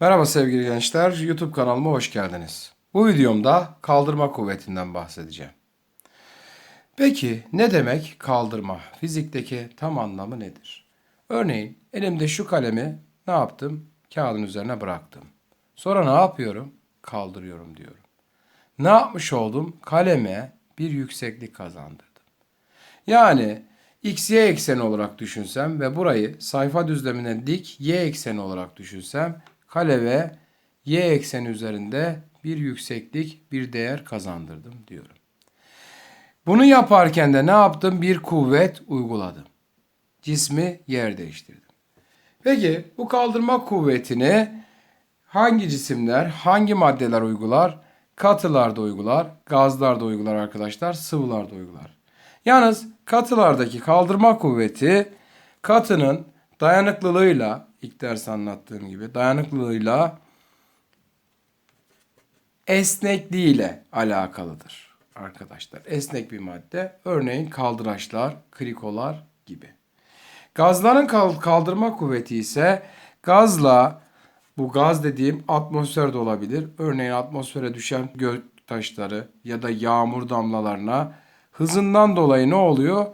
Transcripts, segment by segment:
Merhaba sevgili gençler, YouTube kanalıma hoş geldiniz. Bu videomda kaldırma kuvvetinden bahsedeceğim. Peki ne demek kaldırma? Fizikteki tam anlamı nedir? Örneğin elimde şu kalemi ne yaptım? Kağıdın üzerine bıraktım. Sonra ne yapıyorum? Kaldırıyorum diyorum. Ne yapmış oldum? Kaleme bir yükseklik kazandırdım. Yani x y ekseni olarak düşünsem ve burayı sayfa düzlemine dik y ekseni olarak düşünsem kale ve y ekseni üzerinde bir yükseklik, bir değer kazandırdım diyorum. Bunu yaparken de ne yaptım? Bir kuvvet uyguladım. Cismi yer değiştirdim. Peki bu kaldırma kuvvetini hangi cisimler, hangi maddeler uygular? Katılarda uygular, gazlarda uygular arkadaşlar, sıvılarda uygular. Yalnız katılardaki kaldırma kuvveti katının dayanıklılığıyla ilk ders anlattığım gibi dayanıklılığıyla esnekliğiyle alakalıdır arkadaşlar. Esnek bir madde. Örneğin kaldıraçlar, krikolar gibi. Gazların kal- kaldırma kuvveti ise gazla bu gaz dediğim atmosferde olabilir. Örneğin atmosfere düşen gök taşları ya da yağmur damlalarına hızından dolayı ne oluyor?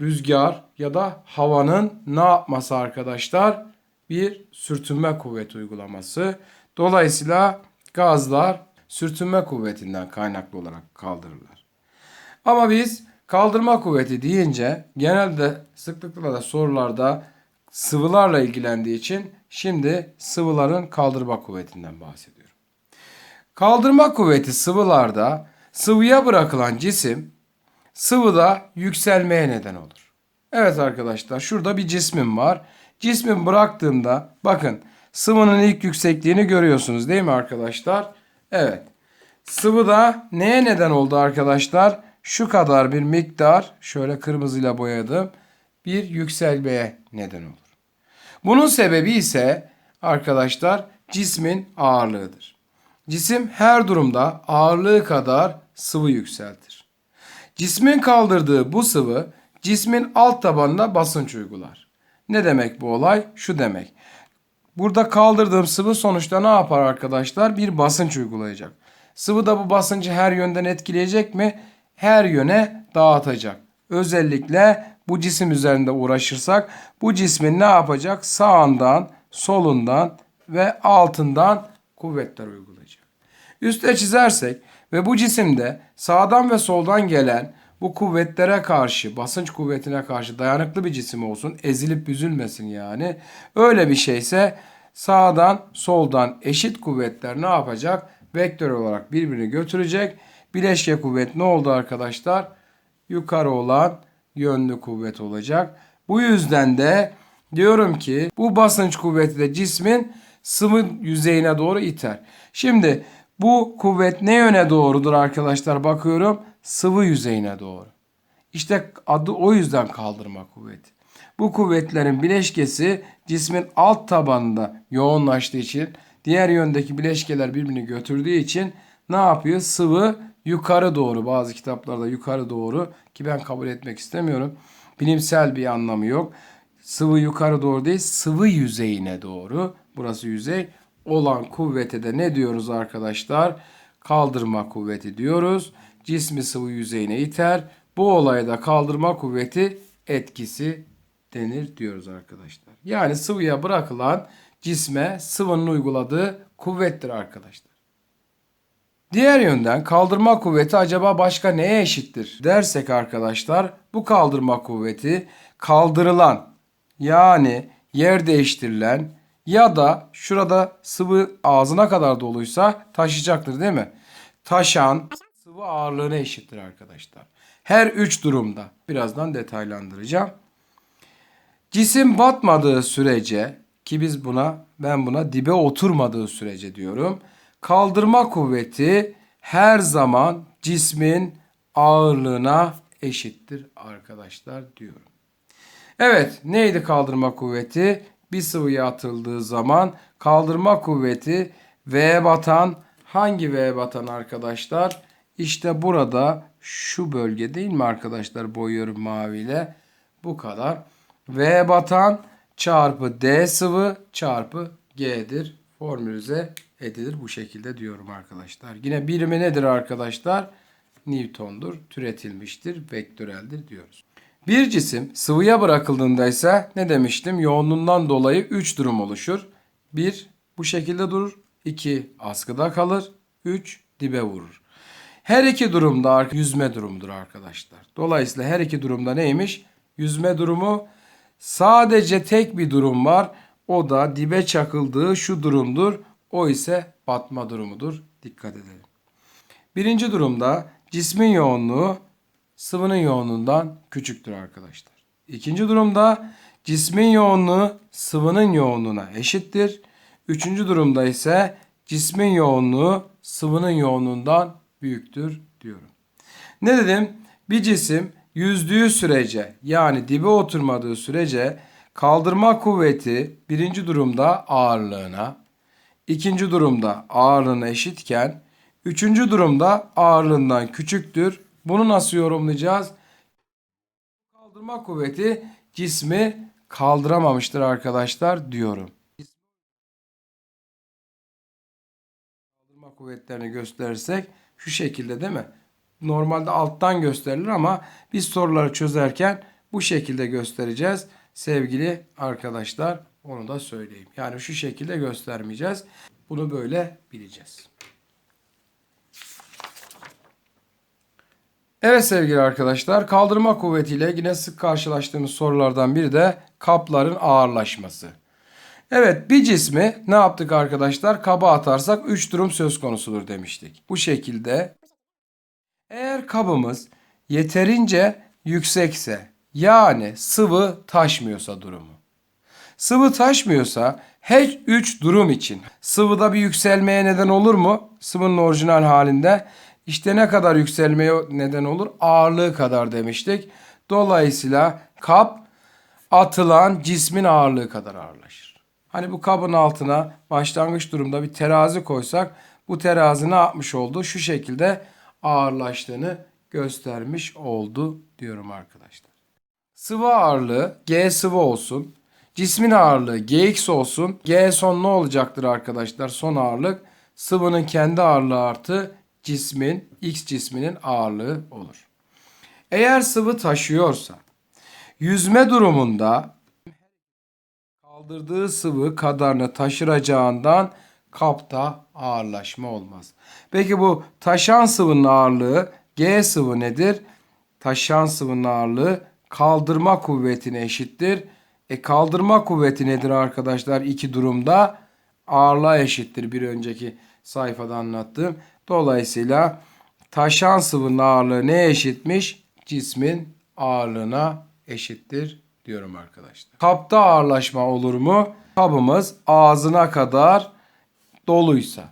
Rüzgar ya da havanın ne yapması arkadaşlar? Bir sürtünme kuvveti uygulaması. Dolayısıyla gazlar sürtünme kuvvetinden kaynaklı olarak kaldırırlar. Ama biz kaldırma kuvveti deyince genelde sıklıkla da sorularda sıvılarla ilgilendiği için şimdi sıvıların kaldırma kuvvetinden bahsediyorum. Kaldırma kuvveti sıvılarda sıvıya bırakılan cisim sıvıda yükselmeye neden olur. Evet arkadaşlar şurada bir cismim var. Cismi bıraktığımda bakın sıvının ilk yüksekliğini görüyorsunuz değil mi arkadaşlar? Evet. Sıvıda neye neden oldu arkadaşlar? Şu kadar bir miktar şöyle kırmızıyla boyadım. Bir yükselmeye neden olur. Bunun sebebi ise arkadaşlar cismin ağırlığıdır. Cisim her durumda ağırlığı kadar sıvı yükseltir. Cismin kaldırdığı bu sıvı cismin alt tabanına basınç uygular. Ne demek bu olay? Şu demek. Burada kaldırdığım sıvı sonuçta ne yapar arkadaşlar? Bir basınç uygulayacak. Sıvı da bu basıncı her yönden etkileyecek mi? Her yöne dağıtacak. Özellikle bu cisim üzerinde uğraşırsak bu cismin ne yapacak? Sağından, solundan ve altından kuvvetler uygulayacak. Üste çizersek ve bu cisimde sağdan ve soldan gelen bu kuvvetlere karşı, basınç kuvvetine karşı dayanıklı bir cisim olsun, ezilip büzülmesin yani. Öyle bir şeyse sağdan, soldan eşit kuvvetler ne yapacak? Vektör olarak birbirini götürecek. Bileşke kuvvet ne oldu arkadaşlar? Yukarı olan yönlü kuvvet olacak. Bu yüzden de diyorum ki bu basınç kuvveti de cismin sıvı yüzeyine doğru iter. Şimdi bu kuvvet ne yöne doğrudur arkadaşlar bakıyorum? Sıvı yüzeyine doğru. İşte adı o yüzden kaldırma kuvveti. Bu kuvvetlerin bileşkesi cismin alt tabanında yoğunlaştığı için diğer yöndeki bileşkeler birbirini götürdüğü için ne yapıyor? Sıvı yukarı doğru bazı kitaplarda yukarı doğru ki ben kabul etmek istemiyorum. Bilimsel bir anlamı yok. Sıvı yukarı doğru değil sıvı yüzeyine doğru. Burası yüzey olan kuvvete de ne diyoruz arkadaşlar? Kaldırma kuvveti diyoruz. Cismi sıvı yüzeyine iter. Bu olayda kaldırma kuvveti etkisi denir diyoruz arkadaşlar. Yani sıvıya bırakılan cisme sıvının uyguladığı kuvvettir arkadaşlar. Diğer yönden kaldırma kuvveti acaba başka neye eşittir dersek arkadaşlar bu kaldırma kuvveti kaldırılan yani yer değiştirilen ya da şurada sıvı ağzına kadar doluysa taşıyacaktır değil mi? Taşan sıvı ağırlığına eşittir arkadaşlar. Her üç durumda birazdan detaylandıracağım. Cisim batmadığı sürece ki biz buna ben buna dibe oturmadığı sürece diyorum. Kaldırma kuvveti her zaman cismin ağırlığına eşittir arkadaşlar diyorum. Evet neydi kaldırma kuvveti? Bir sıvıya atıldığı zaman kaldırma kuvveti V batan hangi V batan arkadaşlar? İşte burada şu bölge değil mi arkadaşlar boyuyorum maviyle. Bu kadar. V batan çarpı D sıvı çarpı G'dir formülize edilir bu şekilde diyorum arkadaşlar. Yine birimi nedir arkadaşlar? Newton'dur. Türetilmiştir. Vektöreldir diyoruz. Bir cisim sıvıya bırakıldığında ise ne demiştim? Yoğunluğundan dolayı 3 durum oluşur. 1 bu şekilde durur. 2 askıda kalır. 3 dibe vurur. Her iki durumda yüzme durumudur arkadaşlar. Dolayısıyla her iki durumda neymiş? Yüzme durumu sadece tek bir durum var. O da dibe çakıldığı şu durumdur. O ise batma durumudur. Dikkat edelim. Birinci durumda cismin yoğunluğu sıvının yoğunluğundan küçüktür arkadaşlar. İkinci durumda cismin yoğunluğu sıvının yoğunluğuna eşittir. Üçüncü durumda ise cismin yoğunluğu sıvının yoğunluğundan büyüktür diyorum. Ne dedim? Bir cisim yüzdüğü sürece yani dibe oturmadığı sürece kaldırma kuvveti birinci durumda ağırlığına, ikinci durumda ağırlığına eşitken, üçüncü durumda ağırlığından küçüktür. Bunu nasıl yorumlayacağız? Kaldırma kuvveti cismi kaldıramamıştır arkadaşlar diyorum. Kaldırma kuvvetlerini gösterirsek şu şekilde değil mi? Normalde alttan gösterilir ama biz soruları çözerken bu şekilde göstereceğiz. Sevgili arkadaşlar onu da söyleyeyim. Yani şu şekilde göstermeyeceğiz. Bunu böyle bileceğiz. Evet sevgili arkadaşlar kaldırma kuvvetiyle yine sık karşılaştığımız sorulardan biri de kapların ağırlaşması. Evet bir cismi ne yaptık arkadaşlar? Kaba atarsak 3 durum söz konusudur demiştik. Bu şekilde eğer kabımız yeterince yüksekse yani sıvı taşmıyorsa durumu. Sıvı taşmıyorsa her 3 durum için sıvıda bir yükselmeye neden olur mu? Sıvının orijinal halinde işte ne kadar yükselmeye neden olur? Ağırlığı kadar demiştik. Dolayısıyla kap atılan cismin ağırlığı kadar ağırlaşır. Hani bu kabın altına başlangıç durumda bir terazi koysak bu terazi ne yapmış oldu? Şu şekilde ağırlaştığını göstermiş oldu diyorum arkadaşlar. Sıvı ağırlığı G sıvı olsun. Cismin ağırlığı Gx olsun. G son ne olacaktır arkadaşlar? Son ağırlık sıvının kendi ağırlığı artı cismin X cisminin ağırlığı olur. Eğer sıvı taşıyorsa yüzme durumunda kaldırdığı sıvı kadarını taşıracağından kapta ağırlaşma olmaz. Peki bu taşan sıvının ağırlığı G sıvı nedir? Taşan sıvının ağırlığı kaldırma kuvvetine eşittir. E kaldırma kuvveti nedir arkadaşlar? İki durumda ağırlığa eşittir. Bir önceki sayfada anlattığım. Dolayısıyla taşan sıvının ağırlığı neye eşitmiş? Cismin ağırlığına eşittir diyorum arkadaşlar. Kapta ağırlaşma olur mu? Kabımız ağzına kadar doluysa.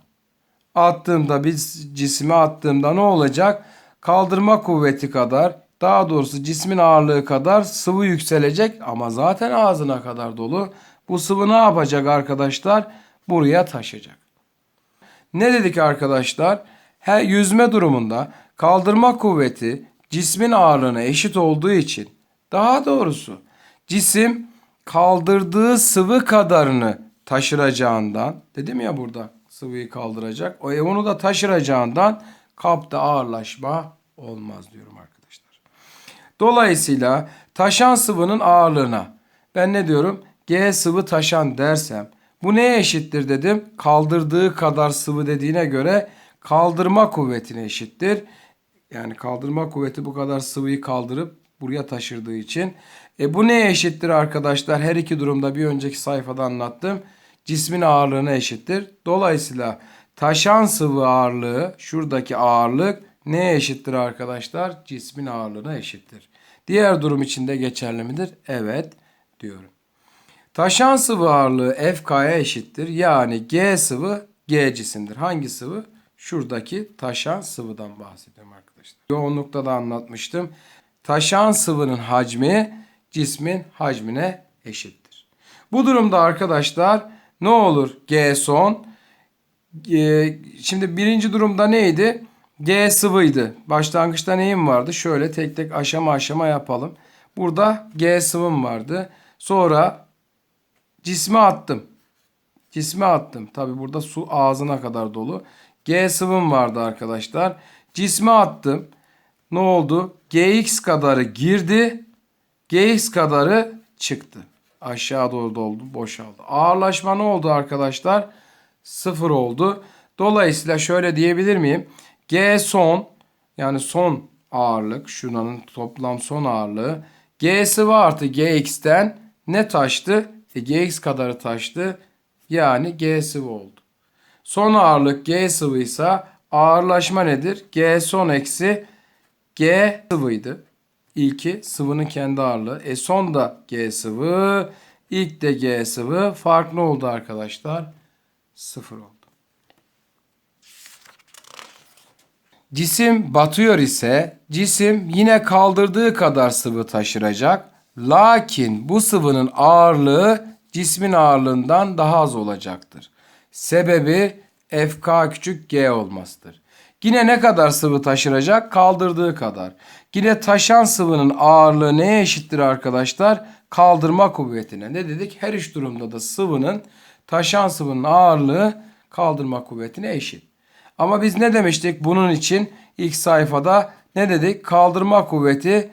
Attığımda biz cismi attığımda ne olacak? Kaldırma kuvveti kadar daha doğrusu cismin ağırlığı kadar sıvı yükselecek ama zaten ağzına kadar dolu. Bu sıvı ne yapacak arkadaşlar? Buraya taşıyacak. Ne dedik arkadaşlar? Her yüzme durumunda kaldırma kuvveti cismin ağırlığına eşit olduğu için daha doğrusu cisim kaldırdığı sıvı kadarını taşıracağından dedim ya burada sıvıyı kaldıracak. O e, onu da taşıracağından kapta ağırlaşma olmaz diyorum arkadaşlar. Dolayısıyla taşan sıvının ağırlığına ben ne diyorum? G sıvı taşan dersem bu neye eşittir dedim? Kaldırdığı kadar sıvı dediğine göre kaldırma kuvvetine eşittir. Yani kaldırma kuvveti bu kadar sıvıyı kaldırıp buraya taşırdığı için. E bu neye eşittir arkadaşlar? Her iki durumda bir önceki sayfada anlattım. Cismin ağırlığına eşittir. Dolayısıyla taşan sıvı ağırlığı şuradaki ağırlık neye eşittir arkadaşlar? Cismin ağırlığına eşittir. Diğer durum için de geçerli midir? Evet diyorum. Taşan sıvı ağırlığı FK'ya eşittir. Yani G sıvı G cisimdir. Hangi sıvı? Şuradaki taşan sıvıdan bahsediyorum arkadaşlar. Yoğunlukta da anlatmıştım. Taşan sıvının hacmi cismin hacmine eşittir. Bu durumda arkadaşlar ne olur? G son. Ee, şimdi birinci durumda neydi? G sıvıydı. Başlangıçta neyim vardı? Şöyle tek tek aşama aşama yapalım. Burada G sıvım vardı. Sonra cisme attım. Cisme attım. Tabi burada su ağzına kadar dolu. G sıvım vardı arkadaşlar. Cisme attım. Ne oldu? Gx kadarı girdi. Gx kadarı çıktı. Aşağı doğru doldu, boşaldı. Ağırlaşma ne oldu arkadaşlar? Sıfır oldu. Dolayısıyla şöyle diyebilir miyim? G son yani son ağırlık şunun toplam son ağırlığı G sıvı artı Gx'ten ne taştı? E, Gx kadarı taştı. Yani G sıvı oldu. Son ağırlık G sıvıysa ağırlaşma nedir? G son eksi G sıvıydı. İlki sıvının kendi ağırlığı. E son da G sıvı. İlk de G sıvı. Fark ne oldu arkadaşlar? Sıfır oldu. Cisim batıyor ise cisim yine kaldırdığı kadar sıvı taşıracak. Lakin bu sıvının ağırlığı cismin ağırlığından daha az olacaktır. Sebebi FK küçük G olmasıdır. Yine ne kadar sıvı taşıracak? Kaldırdığı kadar. Yine taşan sıvının ağırlığı neye eşittir arkadaşlar? Kaldırma kuvvetine. Ne dedik? Her üç durumda da sıvının taşan sıvının ağırlığı kaldırma kuvvetine eşit. Ama biz ne demiştik bunun için ilk sayfada ne dedik? Kaldırma kuvveti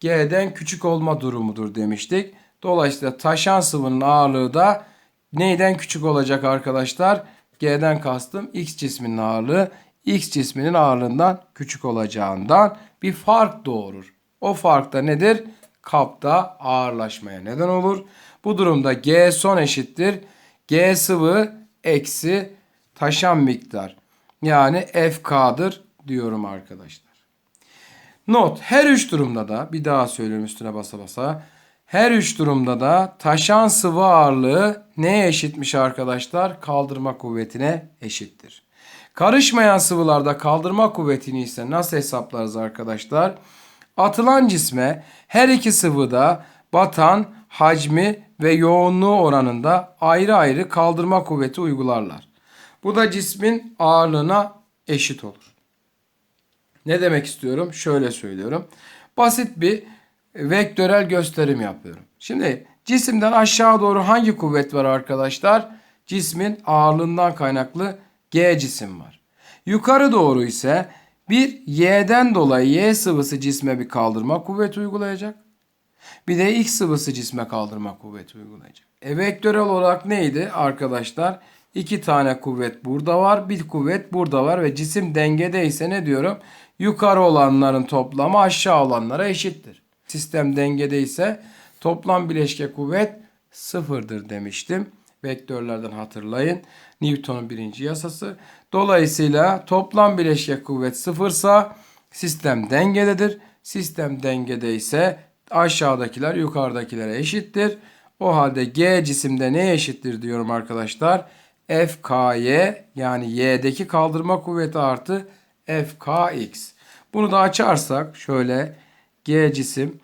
G'den küçük olma durumudur demiştik. Dolayısıyla taşan sıvının ağırlığı da neyden küçük olacak arkadaşlar? G'den kastım X cisminin ağırlığı X cisminin ağırlığından küçük olacağından bir fark doğurur. O fark da nedir? Kapta ağırlaşmaya neden olur. Bu durumda G son eşittir. G sıvı eksi taşan miktar. Yani FK'dır diyorum arkadaşlar. Not her üç durumda da bir daha söylüyorum üstüne basa basa. Her üç durumda da taşan sıvı ağırlığı neye eşitmiş arkadaşlar? Kaldırma kuvvetine eşittir. Karışmayan sıvılarda kaldırma kuvvetini ise nasıl hesaplarız arkadaşlar? Atılan cisme her iki sıvıda batan hacmi ve yoğunluğu oranında ayrı ayrı kaldırma kuvveti uygularlar. Bu da cismin ağırlığına eşit olur. Ne demek istiyorum? Şöyle söylüyorum. Basit bir vektörel gösterim yapıyorum. Şimdi cisimden aşağı doğru hangi kuvvet var arkadaşlar? Cismin ağırlığından kaynaklı G cisim var. Yukarı doğru ise bir Y'den dolayı Y sıvısı cisme bir kaldırma kuvveti uygulayacak. Bir de X sıvısı cisme kaldırma kuvveti uygulayacak. E vektörel olarak neydi arkadaşlar? İki tane kuvvet burada var. Bir kuvvet burada var ve cisim dengede ise ne diyorum? Yukarı olanların toplamı aşağı olanlara eşittir. Sistem dengede ise toplam bileşke kuvvet sıfırdır demiştim. Vektörlerden hatırlayın. Newton'un birinci yasası. Dolayısıyla toplam bileşke kuvvet sıfırsa sistem dengededir. Sistem dengede ise aşağıdakiler yukarıdakilere eşittir. O halde G cisimde neye eşittir diyorum arkadaşlar? FKY yani Y'deki kaldırma kuvveti artı FKX. Bunu da açarsak şöyle G cisim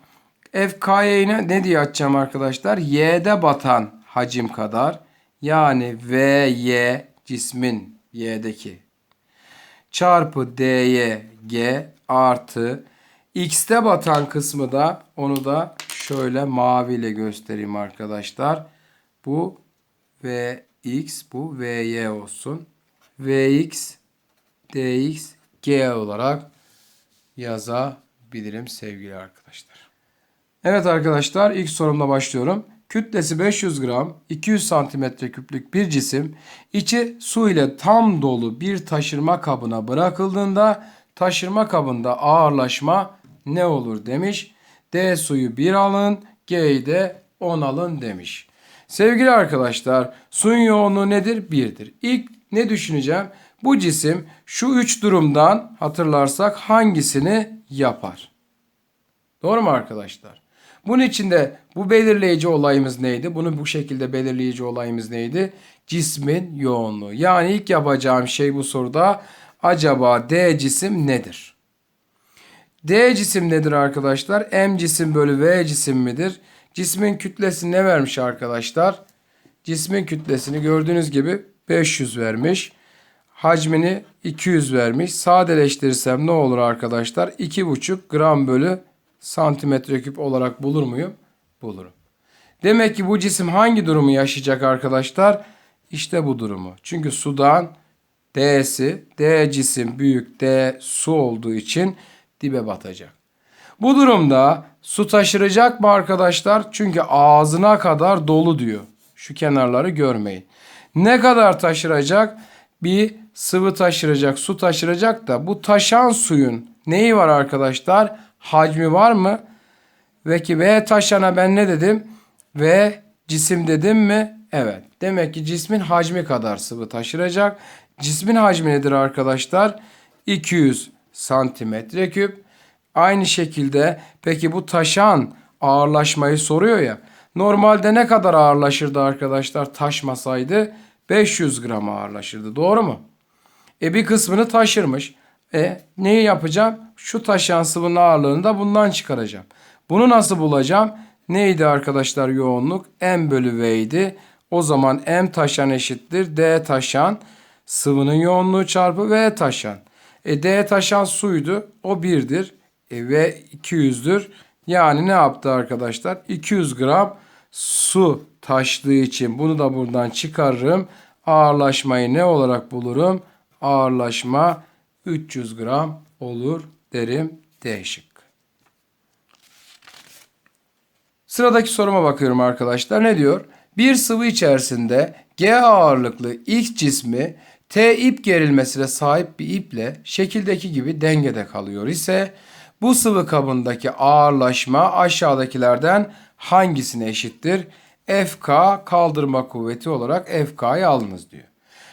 FKY'yi ne diye açacağım arkadaşlar? Y'de batan hacim kadar yani VY cismin Y'deki çarpı DY G artı X'te batan kısmı da onu da şöyle maviyle göstereyim arkadaşlar. Bu VX bu VY olsun. VX DX G olarak yazabilirim sevgili arkadaşlar. Evet arkadaşlar ilk sorumla başlıyorum. Kütlesi 500 gram, 200 santimetre küplük bir cisim içi su ile tam dolu bir taşırma kabına bırakıldığında taşırma kabında ağırlaşma ne olur demiş. D suyu 1 alın, G'yi de 10 alın demiş. Sevgili arkadaşlar suyun yoğunluğu nedir? 1'dir. İlk ne düşüneceğim? Bu cisim şu üç durumdan hatırlarsak hangisini yapar? Doğru mu arkadaşlar? Bunun içinde bu belirleyici olayımız neydi? Bunu bu şekilde belirleyici olayımız neydi? Cismin yoğunluğu. Yani ilk yapacağım şey bu soruda acaba D cisim nedir? D cisim nedir arkadaşlar? M cisim bölü V cisim midir? Cismin kütlesi ne vermiş arkadaşlar? Cismin kütlesini gördüğünüz gibi 500 vermiş. Hacmini 200 vermiş. Sadeleştirirsem ne olur arkadaşlar? 2,5 gram bölü santimetre küp olarak bulur muyum? Bulurum. Demek ki bu cisim hangi durumu yaşayacak arkadaşlar? İşte bu durumu. Çünkü sudan D'si, D cisim büyük D su olduğu için dibe batacak. Bu durumda su taşıracak mı arkadaşlar? Çünkü ağzına kadar dolu diyor. Şu kenarları görmeyin. Ne kadar taşıracak? Bir sıvı taşıracak, su taşıracak da bu taşan suyun neyi var arkadaşlar? Hacmi var mı? Ve ki V taşana ben ne dedim? V cisim dedim mi? Evet. Demek ki cismin hacmi kadar sıvı taşıracak. Cismin hacmi nedir arkadaşlar? 200 santimetre küp. Aynı şekilde peki bu taşan ağırlaşmayı soruyor ya. Normalde ne kadar ağırlaşırdı arkadaşlar taşmasaydı? 500 gram ağırlaşırdı. Doğru mu? E bir kısmını taşırmış. E neyi yapacağım? Şu taşıyan sıvının ağırlığını da bundan çıkaracağım. Bunu nasıl bulacağım? Neydi arkadaşlar yoğunluk? M bölü V idi. O zaman M taşan eşittir. D taşan sıvının yoğunluğu çarpı V taşan. E D taşan suydu. O 1'dir. E, V 200'dür. Yani ne yaptı arkadaşlar? 200 gram su taştığı için bunu da buradan çıkarırım. Ağırlaşmayı ne olarak bulurum? Ağırlaşma 300 gram olur derim D şıkkı. Sıradaki soruma bakıyorum arkadaşlar. Ne diyor? Bir sıvı içerisinde G ağırlıklı X cismi T ip gerilmesine sahip bir iple şekildeki gibi dengede kalıyor ise bu sıvı kabındaki ağırlaşma aşağıdakilerden hangisine eşittir? FK kaldırma kuvveti olarak FK'yı alınız diyor.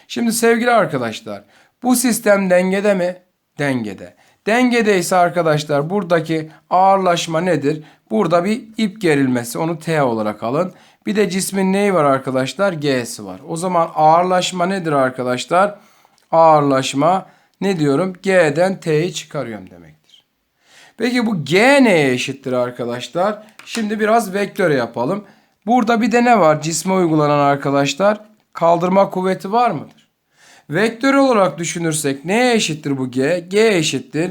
Şimdi sevgili arkadaşlar bu sistem dengede mi? Dengede. Dengede ise arkadaşlar buradaki ağırlaşma nedir? Burada bir ip gerilmesi onu T olarak alın. Bir de cismin neyi var arkadaşlar? G'si var. O zaman ağırlaşma nedir arkadaşlar? Ağırlaşma ne diyorum? G'den T'yi çıkarıyorum demektir. Peki bu G neye eşittir arkadaşlar? Şimdi biraz vektör yapalım. Burada bir de ne var? Cisme uygulanan arkadaşlar kaldırma kuvveti var mıdır? Vektör olarak düşünürsek neye eşittir bu G? G eşittir.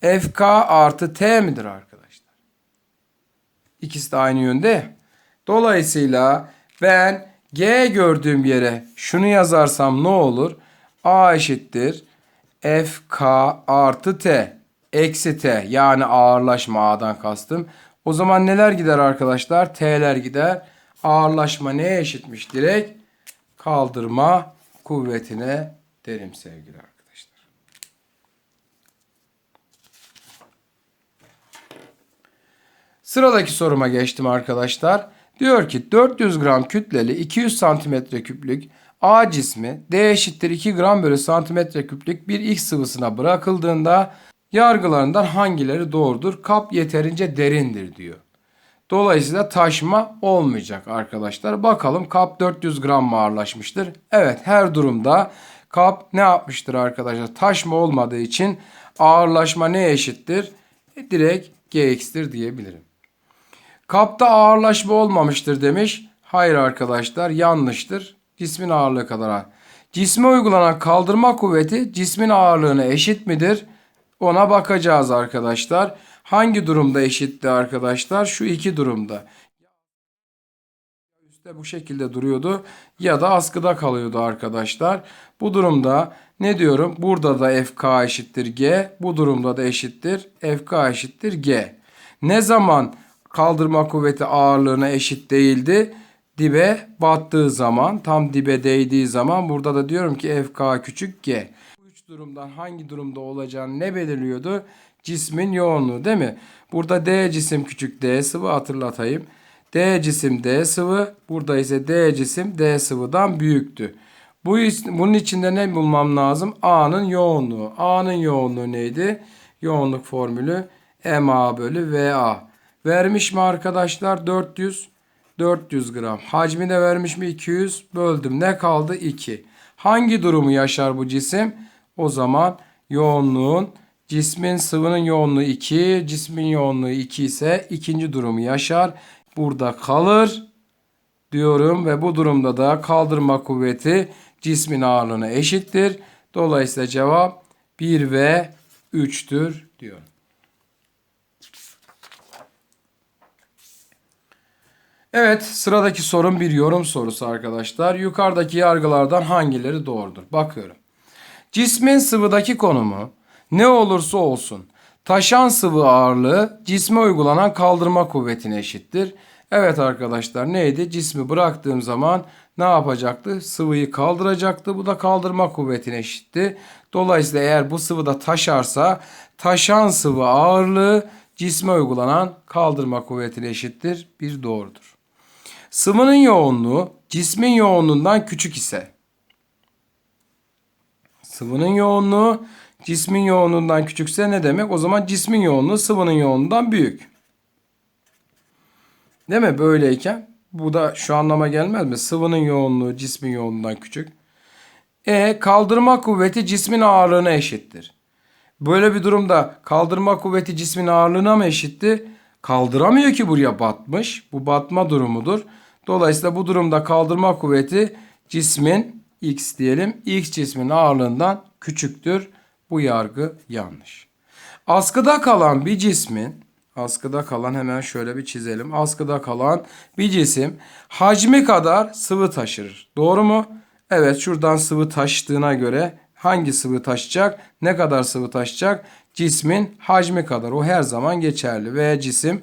FK artı T midir arkadaşlar? İkisi de aynı yönde. Dolayısıyla ben G gördüğüm yere şunu yazarsam ne olur? A eşittir. FK artı T. Eksi T. Yani ağırlaşma A'dan kastım. O zaman neler gider arkadaşlar? T'ler gider. Ağırlaşma neye eşitmiş direkt? Kaldırma kuvvetine derim sevgili arkadaşlar. Sıradaki soruma geçtim arkadaşlar. Diyor ki 400 gram kütleli 200 santimetre küplük A cismi D eşittir 2 gram bölü santimetre küplük bir X sıvısına bırakıldığında yargılarından hangileri doğrudur? Kap yeterince derindir diyor. Dolayısıyla taşma olmayacak arkadaşlar. Bakalım kap 400 gram mı ağırlaşmıştır? Evet her durumda kap ne yapmıştır arkadaşlar? Taşma olmadığı için ağırlaşma ne eşittir? E, direkt Gx'tir diyebilirim. Kapta ağırlaşma olmamıştır demiş. Hayır arkadaşlar yanlıştır. Cismin ağırlığı kadar. Cisme uygulanan kaldırma kuvveti cismin ağırlığına eşit midir? Ona bakacağız arkadaşlar. Hangi durumda eşitti arkadaşlar? Şu iki durumda. Üstte bu şekilde duruyordu ya da askıda kalıyordu arkadaşlar. Bu durumda ne diyorum? Burada da FK eşittir G. Bu durumda da eşittir. FK eşittir G. Ne zaman kaldırma kuvveti ağırlığına eşit değildi? Dibe battığı zaman, tam dibe değdiği zaman burada da diyorum ki FK küçük G. Bu üç durumdan hangi durumda olacağını ne belirliyordu? Cismin yoğunluğu değil mi? Burada D cisim küçük D sıvı hatırlatayım. D cisim D sıvı. Burada ise D cisim D sıvıdan büyüktü. Bu bunun içinde ne bulmam lazım? A'nın yoğunluğu. A'nın yoğunluğu neydi? Yoğunluk formülü MA bölü VA. Vermiş mi arkadaşlar? 400 400 gram. Hacmi de vermiş mi? 200 böldüm. Ne kaldı? 2. Hangi durumu yaşar bu cisim? O zaman yoğunluğun cismin sıvının yoğunluğu 2, cismin yoğunluğu 2 ise ikinci durumu yaşar. Burada kalır diyorum ve bu durumda da kaldırma kuvveti cismin ağırlığına eşittir. Dolayısıyla cevap 1 ve 3'tür diyorum. Evet, sıradaki sorun bir yorum sorusu arkadaşlar. Yukarıdaki yargılardan hangileri doğrudur? Bakıyorum. Cismin sıvıdaki konumu ne olursa olsun taşan sıvı ağırlığı cisme uygulanan kaldırma kuvvetine eşittir. Evet arkadaşlar neydi? Cismi bıraktığım zaman ne yapacaktı? Sıvıyı kaldıracaktı. Bu da kaldırma kuvvetine eşitti. Dolayısıyla eğer bu sıvıda taşarsa taşan sıvı ağırlığı cisme uygulanan kaldırma kuvvetine eşittir. Bir doğrudur. Sıvının yoğunluğu cismin yoğunluğundan küçük ise sıvının yoğunluğu cismin yoğunluğundan küçükse ne demek? O zaman cismin yoğunluğu sıvının yoğunluğundan büyük. Değil mi? Böyleyken bu da şu anlama gelmez mi? Sıvının yoğunluğu cismin yoğunluğundan küçük. E kaldırma kuvveti cismin ağırlığına eşittir. Böyle bir durumda kaldırma kuvveti cismin ağırlığına mı eşitti? Kaldıramıyor ki buraya batmış. Bu batma durumudur. Dolayısıyla bu durumda kaldırma kuvveti cismin x diyelim x cismin ağırlığından küçüktür. Bu yargı yanlış. Askıda kalan bir cismin askıda kalan hemen şöyle bir çizelim. Askıda kalan bir cisim hacmi kadar sıvı taşır. Doğru mu? Evet şuradan sıvı taşıdığına göre hangi sıvı taşıyacak? Ne kadar sıvı taşıyacak? Cismin hacmi kadar. O her zaman geçerli. V cisim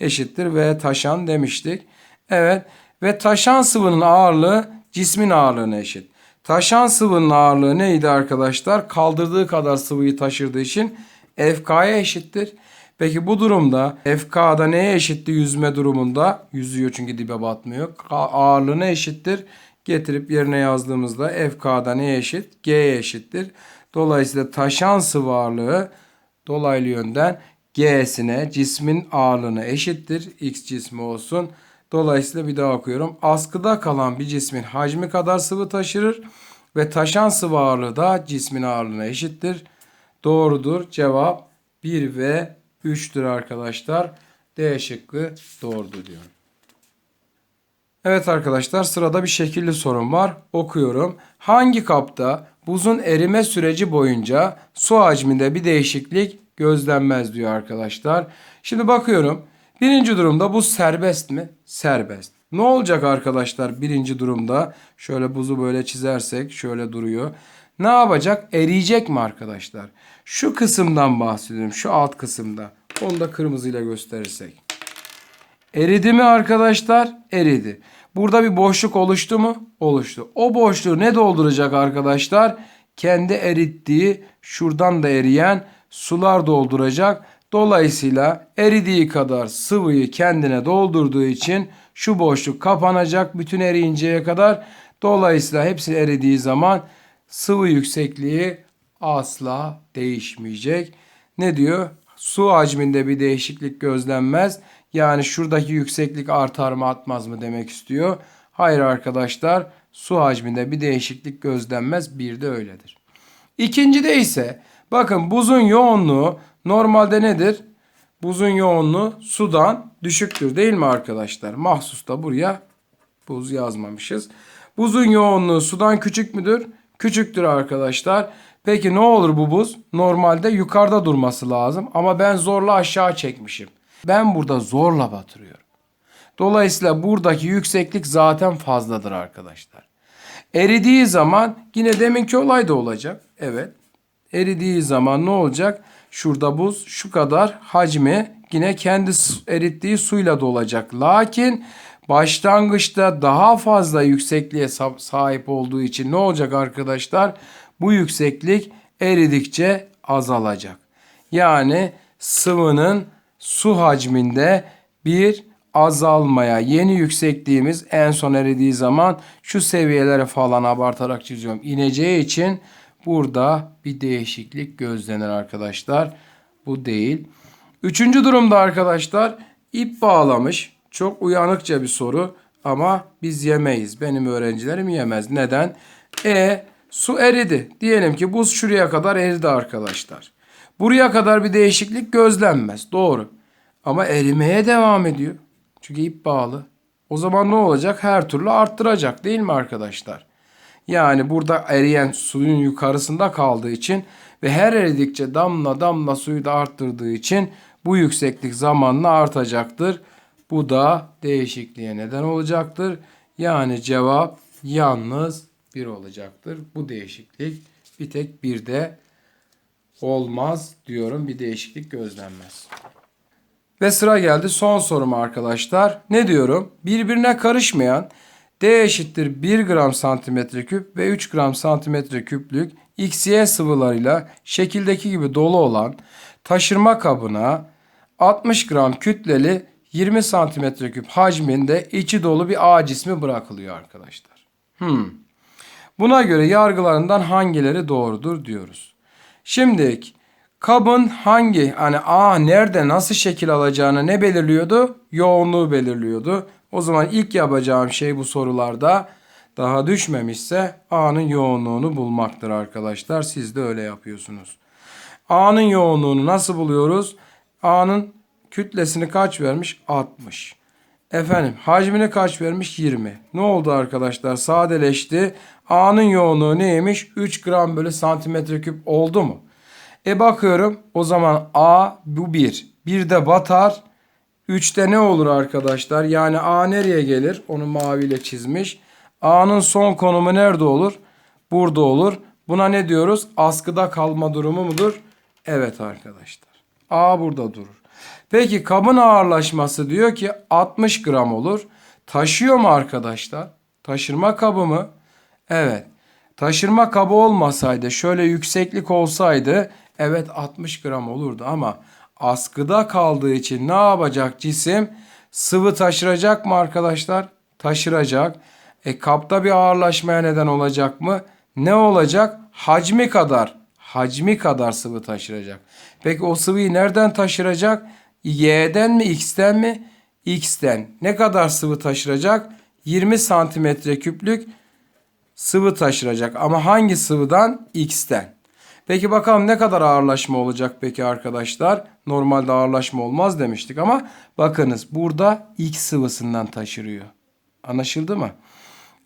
eşittir V taşan demiştik. Evet ve taşan sıvının ağırlığı cismin ağırlığına eşit. Taşan sıvının ağırlığı neydi arkadaşlar? Kaldırdığı kadar sıvıyı taşırdığı için FK'ya eşittir. Peki bu durumda FK'da neye eşitti yüzme durumunda? Yüzüyor çünkü dibe batmıyor. Ağırlığına eşittir. Getirip yerine yazdığımızda FK'da neye eşit? G'ye eşittir. Dolayısıyla taşan sıvı ağırlığı dolaylı yönden G'sine cismin ağırlığına eşittir. X cismi olsun. Dolayısıyla bir daha okuyorum. Askıda kalan bir cismin hacmi kadar sıvı taşırır ve taşan sıvı ağırlığı da cismin ağırlığına eşittir. Doğrudur. Cevap 1 ve 3'tür arkadaşlar. D şıkkı doğrudur diyorum. Evet arkadaşlar sırada bir şekilli sorun var. Okuyorum. Hangi kapta buzun erime süreci boyunca su hacminde bir değişiklik gözlenmez diyor arkadaşlar. Şimdi bakıyorum. Birinci durumda buz serbest mi? Serbest. Ne olacak arkadaşlar birinci durumda? Şöyle buzu böyle çizersek şöyle duruyor. Ne yapacak? Eriyecek mi arkadaşlar? Şu kısımdan bahsediyorum. Şu alt kısımda. Onu da kırmızıyla gösterirsek. Eridi mi arkadaşlar? Eridi. Burada bir boşluk oluştu mu? Oluştu. O boşluğu ne dolduracak arkadaşlar? Kendi erittiği şuradan da eriyen sular dolduracak. Dolayısıyla eridiği kadar sıvıyı kendine doldurduğu için şu boşluk kapanacak bütün eriyinceye kadar. Dolayısıyla hepsi eridiği zaman sıvı yüksekliği asla değişmeyecek. Ne diyor? Su hacminde bir değişiklik gözlenmez. Yani şuradaki yükseklik artar mı atmaz mı demek istiyor. Hayır arkadaşlar su hacminde bir değişiklik gözlenmez. Bir de öyledir. İkincide ise bakın buzun yoğunluğu normalde nedir? Buzun yoğunluğu sudan düşüktür değil mi arkadaşlar? Mahsus da buraya buz yazmamışız. Buzun yoğunluğu sudan küçük müdür? Küçüktür arkadaşlar. Peki ne olur bu buz? Normalde yukarıda durması lazım ama ben zorla aşağı çekmişim. Ben burada zorla batırıyorum. Dolayısıyla buradaki yükseklik zaten fazladır arkadaşlar. Eridiği zaman yine deminki olay da olacak. Evet. Eridiği zaman ne olacak? Şurada buz şu kadar hacmi yine kendi erittiği suyla dolacak. Lakin başlangıçta daha fazla yüksekliğe sahip olduğu için ne olacak arkadaşlar? Bu yükseklik eridikçe azalacak. Yani sıvının su hacminde bir azalmaya yeni yüksekliğimiz en son eridiği zaman şu seviyelere falan abartarak çiziyorum. ineceği için burada bir değişiklik gözlenir arkadaşlar. Bu değil. Üçüncü durumda arkadaşlar ip bağlamış. Çok uyanıkça bir soru ama biz yemeyiz. Benim öğrencilerim yemez. Neden? E su eridi. Diyelim ki buz şuraya kadar eridi arkadaşlar. Buraya kadar bir değişiklik gözlenmez. Doğru. Ama erimeye devam ediyor. Çünkü ip bağlı. O zaman ne olacak? Her türlü arttıracak değil mi arkadaşlar? Yani burada eriyen suyun yukarısında kaldığı için ve her eridikçe damla damla suyu da arttırdığı için bu yükseklik zamanla artacaktır. Bu da değişikliğe neden olacaktır. Yani cevap yalnız 1 olacaktır. Bu değişiklik bir tek bir de olmaz diyorum. Bir değişiklik gözlenmez. Ve sıra geldi son soruma arkadaşlar. Ne diyorum? Birbirine karışmayan D eşittir 1 gram santimetre küp ve 3 gram santimetre küplük XY sıvılarıyla şekildeki gibi dolu olan taşırma kabına 60 gram kütleli 20 santimetre küp hacminde içi dolu bir A cismi bırakılıyor arkadaşlar. Hmm. Buna göre yargılarından hangileri doğrudur diyoruz. Şimdi kabın hangi hani A nerede nasıl şekil alacağını ne belirliyordu? Yoğunluğu belirliyordu. O zaman ilk yapacağım şey bu sorularda daha düşmemişse A'nın yoğunluğunu bulmaktır arkadaşlar. Siz de öyle yapıyorsunuz. A'nın yoğunluğunu nasıl buluyoruz? A'nın kütlesini kaç vermiş? 60. Efendim hacmini kaç vermiş? 20. Ne oldu arkadaşlar? Sadeleşti. A'nın yoğunluğu neymiş? 3 gram bölü santimetre küp oldu mu? E bakıyorum o zaman A bu 1. 1 de batar. 3'te ne olur arkadaşlar? Yani A nereye gelir? Onu maviyle çizmiş. A'nın son konumu nerede olur? Burada olur. Buna ne diyoruz? Askıda kalma durumu mudur? Evet arkadaşlar. A burada durur. Peki kabın ağırlaşması diyor ki 60 gram olur. Taşıyor mu arkadaşlar? Taşırma kabı mı? Evet. Taşırma kabı olmasaydı şöyle yükseklik olsaydı evet 60 gram olurdu ama askıda kaldığı için ne yapacak cisim? Sıvı taşıracak mı arkadaşlar? Taşıracak. E kapta bir ağırlaşmaya neden olacak mı? Ne olacak? Hacmi kadar. Hacmi kadar sıvı taşıracak. Peki o sıvıyı nereden taşıracak? Y'den mi X'ten mi? X'ten. Ne kadar sıvı taşıracak? 20 santimetre küplük sıvı taşıracak. Ama hangi sıvıdan? X'ten. Peki bakalım ne kadar ağırlaşma olacak peki arkadaşlar? Normalde ağırlaşma olmaz demiştik ama bakınız burada X sıvısından taşırıyor. Anlaşıldı mı?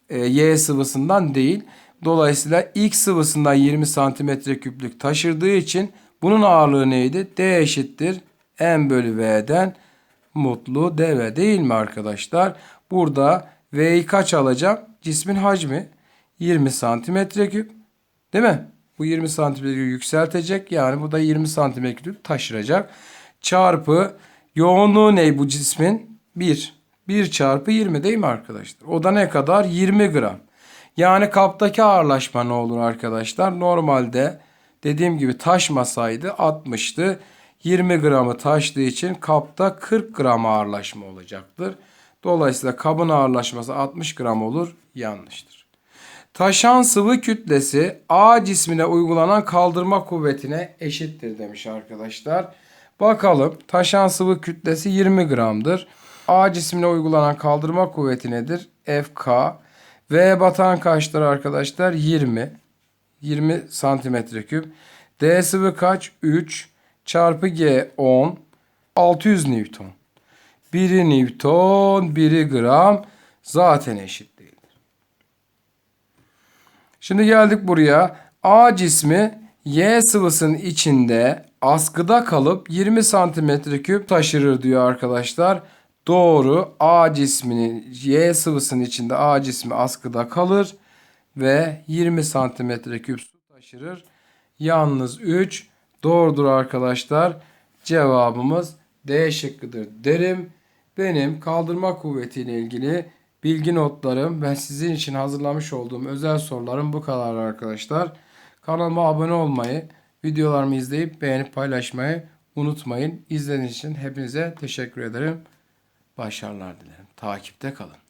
E, y sıvısından değil. Dolayısıyla X sıvısından 20 santimetre küplük taşırdığı için bunun ağırlığı neydi? D eşittir M bölü V'den mutlu dv değil mi arkadaşlar? Burada V'yi kaç alacağım? Cismin hacmi 20 santimetre küp. Değil mi? Bu 20 santimetre küp yükseltecek. Yani bu da 20 santimetre küp taşıracak. Çarpı yoğunluğu ne bu cismin? 1. 1 çarpı 20 değil mi arkadaşlar? O da ne kadar? 20 gram. Yani kaptaki ağırlaşma ne olur arkadaşlar? Normalde dediğim gibi taşmasaydı 60'tı. 20 gramı taştığı için kapta 40 gram ağırlaşma olacaktır. Dolayısıyla kabın ağırlaşması 60 gram olur. Yanlıştır. Taşan sıvı kütlesi A cismine uygulanan kaldırma kuvvetine eşittir demiş arkadaşlar. Bakalım taşan sıvı kütlesi 20 gramdır. A cismine uygulanan kaldırma kuvveti nedir? FK. V batan kaçtır arkadaşlar? 20. 20 santimetre küp. D sıvı kaç? 3 çarpı G 10. 600 Newton. 1'i Newton, 1'i gram zaten eşit. Şimdi geldik buraya. A cismi Y sıvısının içinde askıda kalıp 20 santimetre küp taşırır diyor arkadaşlar. Doğru. A cisminin Y sıvısının içinde A cismi askıda kalır ve 20 santimetre küp su taşırır. Yalnız 3 doğrudur arkadaşlar. Cevabımız D şıkkıdır derim. Benim kaldırma kuvvetiyle ilgili bilgi notlarım ve sizin için hazırlamış olduğum özel sorularım bu kadar arkadaşlar. Kanalıma abone olmayı, videolarımı izleyip beğenip paylaşmayı unutmayın. İzlediğiniz için hepinize teşekkür ederim. Başarılar dilerim. Takipte kalın.